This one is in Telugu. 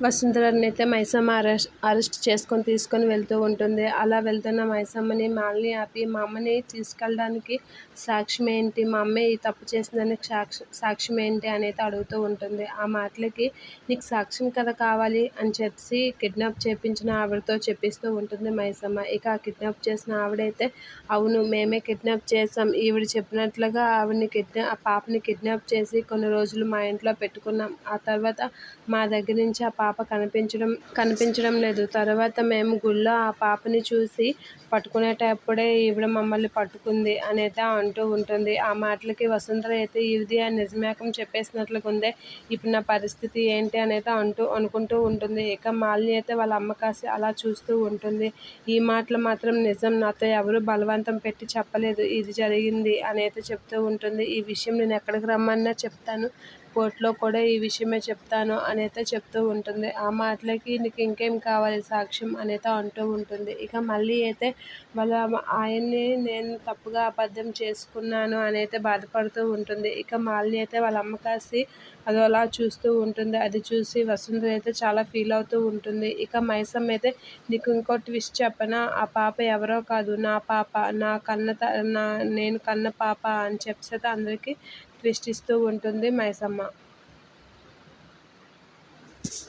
వసుంధరని అయితే మైసమ్మ అరెస్ట్ అరెస్ట్ చేసుకొని తీసుకొని వెళ్తూ ఉంటుంది. అలా వెళ్తున్న మైసమ్మని మాల్ని ఆపి మా అమ్మని తీసుకెళ్ళడానికి సాక్ష్యం ఏంటి? మా అమ్మే ఈ తప్పు చేసిందని సాక్షి సాక్ష్యం ఏంటి అనేది అడుగుతూ ఉంటుంది. ఆ మాటలకి నీకు సాక్ష్యం కదా కావాలి అని చెప్పి కిడ్నాప్ చేపించిన ఆవిడతో చెప్పిస్తూ ఉంటుంది మైసమ్మ. ఇక ఆ కిడ్నాప్ చేసిన ఆవిడైతే అవును మేమే కిడ్నాప్ చేసాం ఈవిడ చెప్పినట్లుగా ఆవిడని కిడ్నా ఆ పాపని కిడ్నాప్ చేసి కొన్ని రోజులు మా ఇంట్లో పెట్టుకున్నాం. ఆ తర్వాత మా దగ్గర నుంచి ఆ పాప పాప కనిపించడం కనిపించడం లేదు. తర్వాత మేము గుళ్ళో ఆ పాపని చూసి పట్టుకునేటప్పుడే ఈవిడ మమ్మల్ని పట్టుకుంది అనేది అంటూ ఉంటుంది. ఆ మాటలకి వసుంధర అయితే ఇది ఆ నిజమేకం చెప్పేసినట్లుగా ఉందే ఇప్పుడు నా పరిస్థితి ఏంటి అనేది అంటూ అనుకుంటూ ఉంటుంది. ఇక మాలిని అయితే వాళ్ళ అమ్మ కాసి అలా చూస్తూ ఉంటుంది. ఈ మాటలు మాత్రం నిజం. నాతో ఎవరు బలవంతం పెట్టి చెప్పలేదు. ఇది జరిగింది అని అయితే చెప్తూ ఉంటుంది. ఈ విషయం నేను ఎక్కడికి రమ్మన్నా చెప్తాను. కోర్టులో కూడా ఈ విషయమే చెప్తాను అని అయితే చెప్తూ ఉంటుంది. ఆ మాటలకి నీకు ఇంకేం కావాలి సాక్ష్యం అనేది అంటూ ఉంటుంది. ఇక మళ్ళీ అయితే వాళ్ళ ఆయన్ని నేను తప్పుగా అబద్ధం చేసుకున్నాను అని అయితే బాధపడుతూ ఉంటుంది. ఇక మాలిని అయితే వాళ్ళ అమ్మ కాసి అది అలా చూస్తూ ఉంటుంది. అది చూసి వసుంధర అయితే చాలా ఫీల్ అవుతూ ఉంటుంది. ఇక మైసమ్ అయితే నీకు ఇంకో ట్విస్ట్ చెప్పనా? ఆ పాప ఎవరో కాదు. నా పాప నా కన్న నా నేను కన్న పాప అని చెప్పి అయితే అందరికీ ట్విస్ట్ ఇస్తూ ఉంటుంది మైసమ్మ.